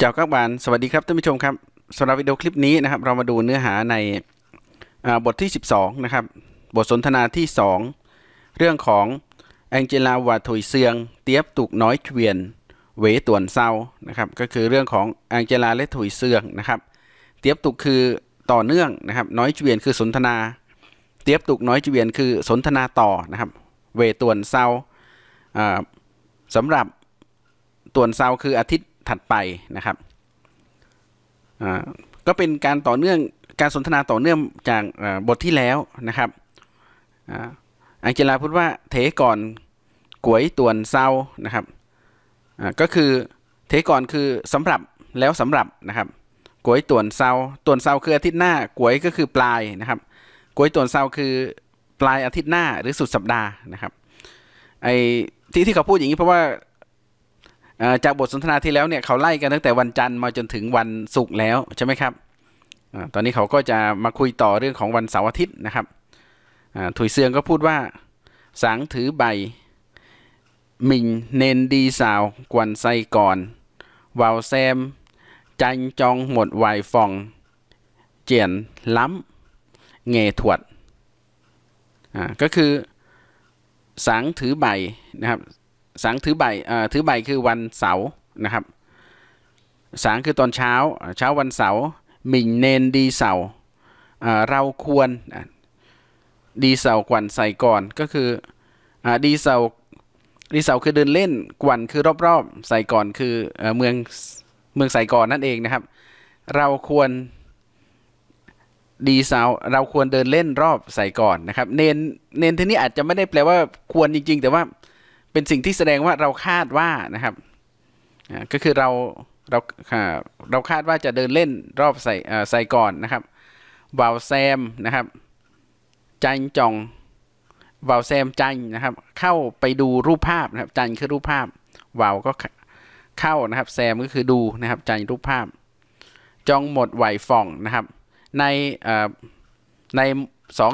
เจ้า các bạn สวัสดีครับท่านผู้ชมครับสำหรับวิดีโอคลิปนี้นะครับ เรามาดูเนื้อหาในาบทที่ 12 นะครับ บทสนทนาที่ 2 เรื่องของแองเจลาวาถุยเซียง เตียบตุกน้อยเวียน เวต่วนเซานะครับก็คือเรื่องของแองเจลาและถุยเซียงนะครับ เตียบตุกคือต่อเนื่องนะครับ น้อยเวียนคือสนทนา เตียบตุกน้อยเวียนคือสนทนาต่อนะครับ เวต่วนเซาอ่าสำหรับต่วนเซาคืออาทิตย์ ถัดไปนะครับก็เป็นการต่อเนื่องการสนทนาต่อเนื่องจากบทที่แล้วนะครับอังเจลาพูดว่าเทก่อนกวยต่วนเซานะครับก็คือเทก่อนคือสำหรับแล้วสำหรับนะครับกวยต่วนเซาต่วนเซาคืออาทิตย์หน้ากวยก็คือปลายนะครับกวยต่วนเซาคือปลายอาทิตย์หน้าหรือสุดสัปดาห์นะครับไอ้ที่ที่เขาพูดอย่างนี้เพราะว่า จากบทสนทนาที่แล้วเนี่ยเขาไล่กันตั้งแต่วันจันทร์มาจนถึงวันศุกร์แล้วใช่ไหมครับอตอนนี้เขาก็จะมาคุยต่อเรื่องของวันเสาร์อาทิตย์นะครับถุยเสืองก็พูดว่าสังถือใบหมิงเนนดีสาวกวนไซก่อนวาวแซม จันจองหมดวายฟอง เจียนล้ำเงถวดก็คือสังถือใบนะครับ สังถือใบเอ่อถือใบคือวันเสาร์นะครับ สังคือตอนเช้า เช้าวันเสาร์หมิ่งเนนดีเสาร์เราควรดีเสาร์กวนใส่ก่อนก็คืออดีเสาร์ดีเสาร์คือเดินเล่นกวนคือรอบๆ ใส่ก่อนคือเอ่อเมืองเมืองใส่ก่อนนั่นเองนะครับ เราควรดีเสาร์เราควรเดินเล่นรอบใส่ก่อนนะครับ เนนเนนที่นี้อาจจะไม่ได้แปลว่าควรจริง ๆ แต่ว่า เป็นสิ่งที่แสดงว่าเราคาดว่านะครับก็คือเราเราเราคาดว่าจะเดินเล่นรอบใส่ใส่ก่อนนะครับวาวแซมนะครับจันจองวาวแซมจันนะครับ เข้าไปดูรูปภาพนะครับ จันคือรูปภาพวาวก็เข้านะครับ แซมก็คือดูนะครับ จันรูปภาพ จองหมดไหวฟ่องนะครับ ในในสอง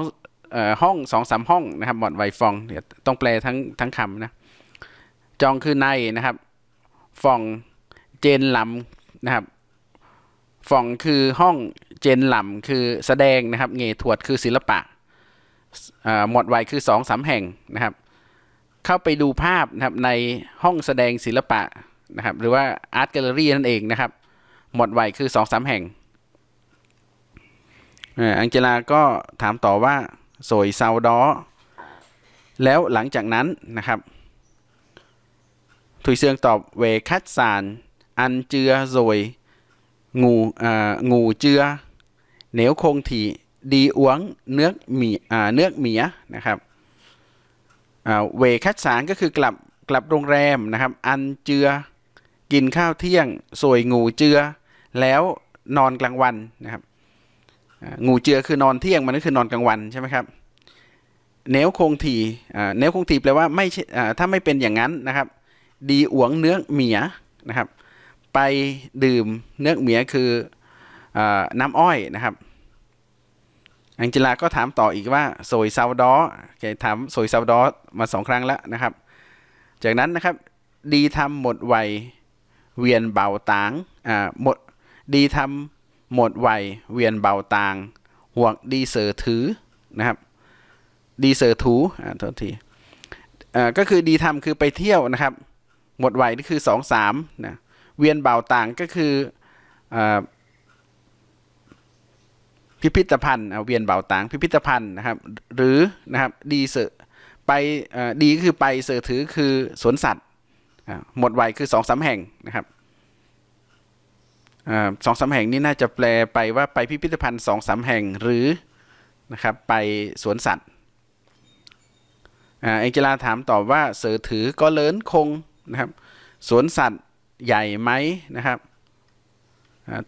ห้องสองสามห้องนะครับหมดไหวฟองเดี๋ยวต้องแปลทั้งทั้งคำนะ จองคือในนะครับฟองเจนลำนะครับฟองคือห้องเจนลำคือแสดงนะครับ เงถวดคือศิลปะอ่าหมดไวคือสองสามแห่งนะครับ เข้าไปดูภาพนะครับในห้องแสดงศิลปะนะครับ หรือว่าอาร์ตแกลเลอรี่นั่นเองนะครับ หมดไวคือสองสามแห่งอังเจลาก็ถามต่อว่าโสยซาวดอแล้วหลังจากนั้นนะครับ ถุยเซียงตอบเวคัดสารอันเจือโรยงูอ่างูเจือเหนียวคงถี่ดีอ้วงเนื้อหมีอ่าเนื้อเมียนะครับอ่าเวคัดสารก็คือกลับกลับโรงแรมนะครับ อันเจือกินข้าวเที่ยงสวยงูเจือ แล้วนอนกลางวันนะครับงูเจือคือนอนเที่ยงมันก็คือนอนกลางวันใช่ไหมครับเนวคงทีอ่าเนวคงทีแปลว่าไม่อ่าถ้าไม่เป็นอย่างนั้นนะครับ ดีอวงเนื้อเหมียนะครับ ไปดื่มเนื้อเหมียคืออน้ำอ้อยนะครับ อังเจลาก็ถามต่ออีกว่าโซยซาวดอแกถามโซยซาวดอมาสองครั้งแล้วนะครับ จากนั้นนะครับ ดีทำหมดวัยเวียนเบาตางอ่าหมดดีทำหมดวัยเวียนเบาตางห่วงดีเสือถือนะครับ ดีเซอร์ทูอ่าโทษทีอ่าก็คือดีทำคือไปเที่ยวนะครับ หมดไหวนี่คือสองสามนะเวียนเบาต่างก็คืออพิพิธภัณฑ์เวียนเบาต่างพิพิธภัณฑ์นะครับ หรือนะครับดีเซอไปอดีก็คือไปเซอร์ถือคือสวนสัตว์หมดไหวคือสองสามแห่งนะครับสองสามแห่งนี่น่าจะแปลไปว่าไปพิพิธภัณฑ์สองสามแห่งหรือนะครับไปสวนสัตว์เอ็งเจลาถามตอบว่าเสือถือก็เลินคง นะครับ สวนสัตว์ใหญ่ไหมนะครับ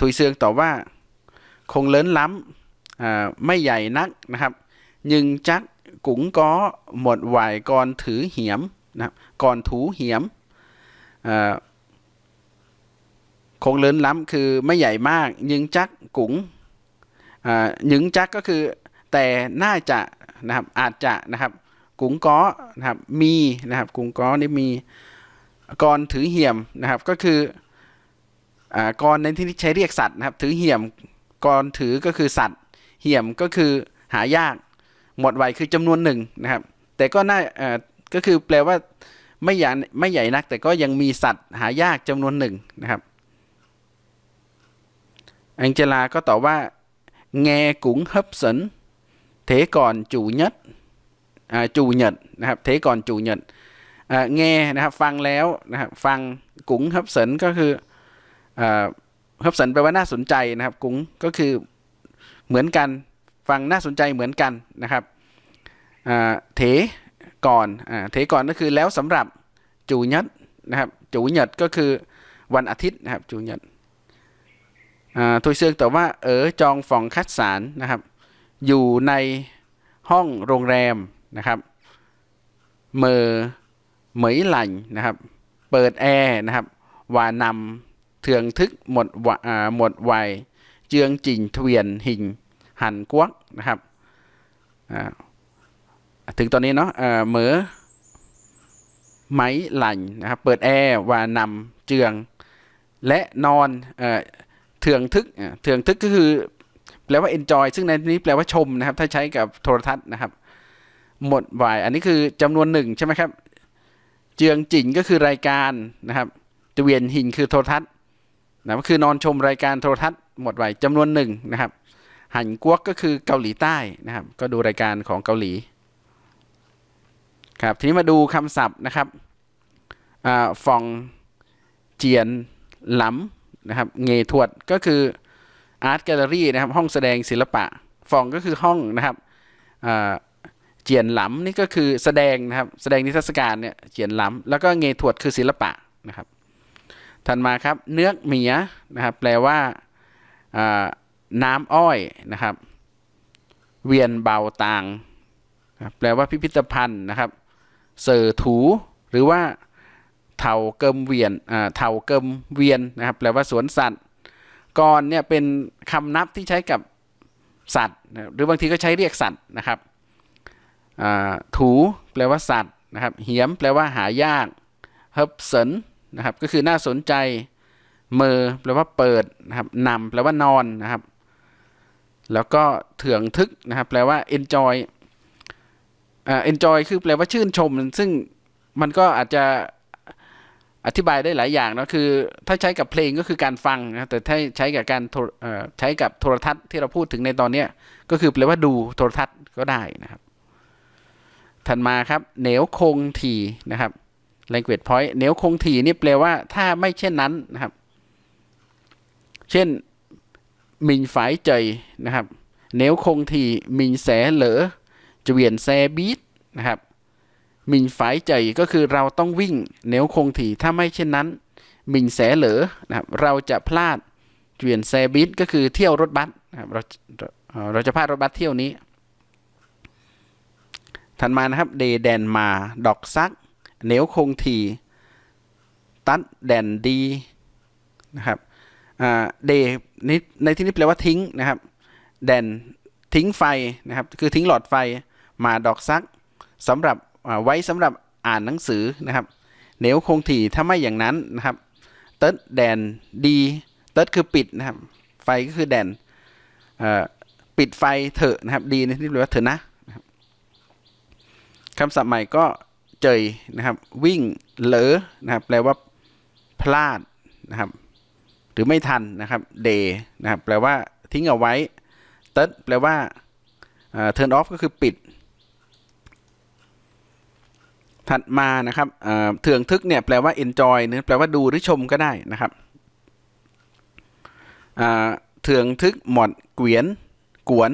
ทุยเสืองตอบว่า คงเลินล้ำอ่าไม่ใหญ่นักนะครับยึงจักกุ๋งก็หมดหวก่อนถือเหียมนะครับก่อนถูเหียมคงเลินล้ำคือไม่ใหญ่มากยึงจักกุ๋งยึงจักก็คือแต่น่าจะนะครับอาจจะนะครับ กุ๋งก้อนะครับมีนะครับ กุ๋งก้อนี่มี ก่อนถือเหี่ยมนะครับก็คืออ่ากรในที่นี้ใช้เรียกสัตว์นะครับถือเหี่ยมกรถือก็คือสัตว์ เหี่ยมก็คือหายากหมดวัยคือจำนวนหนึ่งนะครับ แต่ก็น่าเอ่อก็คือแปลว่าไม่ใหญ่ไม่ใหญ่นัก แต่ก็ยังมีสัตว์หายากจำนวนหนึ่งนะครับแองเจลาก็ตอบว่า nghe cũng hấp dẫn thế còn chủ nhật อ่าจูหยดนะครับ thế còn chủ nhật อ่า nghe นะครับ ฟังแล้วนะครับฟังกุ้งฮับสนก็คือฮับสนแปลว่าน่าสนใจนะครับกุ้งก็คือเหมือนกันฟังน่าสนใจเหมือนกันนะครับเถก่อนเถก่อนก็คือแล้วสำหรับจูหยดนะครับจูหยดก็คือวันอาทิตย์นะครับจูหยดทุยเซือกตอบว่าเออจองฝองคัดสารนะครับ อยู่ในห้องโรงแรมนะครับเมอ เหมยหลันนะครับ เปิดแอร์นะครับวานำเถืองทึกหมดวหมดวัยเจืองจิงเทวียนหิงหันกวักนะครับถึงตอนนี้เนาะเหมอไหมหลันนะครับ เปิดแอร์วานำเจืองและนอนเถืองทึกเถืองทึกก็คือแปลว่า enjoy ซึ่งในนี้แปลว่าชมนะครับ ถ้าใช้กับโทรทัศน์นะครับ หมดวาย อันนี้คือจำนวนหนึ่งใช่ไหมครับ เจืองจินก็คือรายการนะครับจเวียนหินคือโทรทัศน์นะก็คือนอนชมรายการโทรทัศน์หมดวายจำนวนหนึ่งนะครับ หันกวกก็คือเกาหลีใต้นะครับ ก็ดูรายการของเกาหลีครับทีนี้มาดูคำศัพท์นะครับอฟองเจียนหลำนะครับเงทวดก็คืออาร์ตแกลเลอรี่นะครับห้องแสดงศิลปะฟองก็คือห้องนะครับ เจียนหลำนี่ก็คือแสดงนะครับ แสดงนิทรรศการเนี่ยเจียนหลำแล้วก็เงทวดคือศิลปะนะครับถัดมาครับเนื้อเหมียนะครับแปลว่าน้ำอ้อยนะครับ เวียนเบาตางแปลว่าพิพิธภัณฑ์นะครับ เสือถูหรือว่าเถาเกิมเวียนเถาเกิมเวียนนะครับ แปลว่าสวนสัตว์กรเนี่ยเป็นคำนับที่ใช้กับสัตว์ หรือบางทีก็ใช้เรียกสัตว์นะครับ ถูแปลว่าสัตว์นะครับเหียมแปลว่าหายากเฮิบสนนะครับก็คือน่าสนใจเมอแปลว่าเปิดนะครับนำแปลว่านอนนะครับ แล้วก็เถื่องทึกนะครับ แปลว่า enjoy อ่า enjoy คือแปลว่าชื่นชม ซึ่งมันก็อาจจะอธิบายได้หลายอย่างนะคือ ถ้าใช้กับเพลงก็คือการฟังนะแต่ถ้าใช้กับการใช้กับโทรทัศน์ที่เราพูดถึงในตอนนี้ก็คือแปลว่าดูโทรทัศน์ก็ได้นะครับ ถัดมาครับเหนวคงทีนะครับ language point เหนวคงทีนี่แปลว่าถ้าไม่เช่นนั้นนะครับ เช่นมินฝายเจนะครับเหนวคงทีมินแสเหลอจะเวียนแซบีดนะครับมินฝายใจก็คือเราต้องวิ่งเหนวคงถี่ถ้าไม่เช่นนั้นมินแสเหลอนะครับ เราจะพลาดเวียนแซบิสก็คือเที่ยวรถบัสนะครับเราเอ่อเราจะพลาดรถบัสเที่ยวนี้ ถัดมานะครับเดแดนมา ดอกซัก เหนียวคงที ตัดแดนดีนะครับเดนี่ในที่นี้แปลว่าทิ้งนะครับ แดนทิ้งไฟนะครับ คือทิ้งหลอดไฟมาดอกซักสำหรับไว้สำหรับอ่านหนังสือนะครับเหนียวคงถี่ถ้าไม่อย่างนั้นนะครับ เติร์ดแดนดีเติร์ดคือปิดนะครับ ไฟก็คือแดนปิดไฟเถอะนะครับ ดีในที่แปลว่าเถอะนะนะ คำศัพท์ใหม่ก็เจยนะครับ วิ่งเหลอนะครับแปลว่าพลาดนะครับ หรือไม่ทันนะครับเดนะครับแปลว่าทิ้งเอาไว้เติร์ดแปลว่าเอ่อ turn off ก็คือปิด ถัดมานะครับเถืองทึกเนี่ยแปลว่า enjoy นะแปลว่าดูหรือชมก็ได้นะครับเถืองทึกหมดเกวียน กวน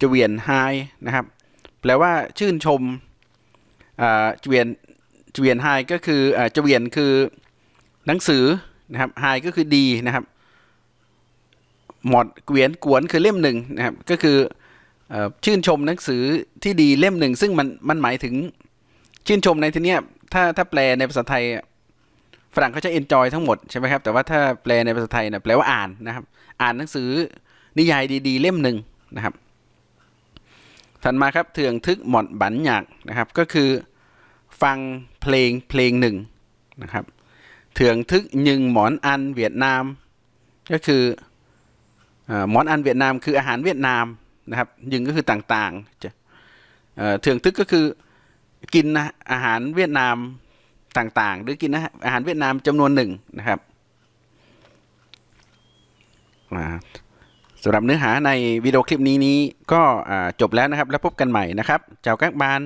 จเวียนไฮนะครับ แปลว่าชื่นชมอ่าจเวียนจเวียนไฮก็คืออจเวียนคือหนังสือนะครับไฮก็คือดีนะครับหมดเกวียนกวนคือเล่มหนึ่งนะครับก็คืออชื่นชมหนังสือที่ดีเล่มหนึ่งซึ่งมันมันหมายถึงชื่นชมในที่นี้ถ้าถ้าแปลในภาษาไทยฝรั่งเขาจะ enjoy ทั้งหมดใช่ไหมครับแต่ว่าถ้าแปลในภาษาไทยนี่ยแปลว่าอ่านนะครับ อ่านหนังสือนิยายดี ๆ เล่มหนึ่งนะครับ ถัดมาครับเถืองทึกหมอนบันหยักนะครับ ก็คือฟังเพลงเพลงหนึ่งนะครับเถืองทึกยึงหมอนอันเวียดนาม ก็คือเอ่อมอนอันเวียดนามคืออาหารเวียดนามนะครับยึงก็คือต่างๆจะเถืองตึกก็คือกินอาหารเวียดนามต่างๆ หรือกินอาหารเวียดนามจำนวนหนึ่งนะครับ สำหรับเนื้อหาในวิดีโอคลิปนี้นี้ก็จบแล้วนะครับ แล้วพบกันใหม่นะครับเจ้ากักบาน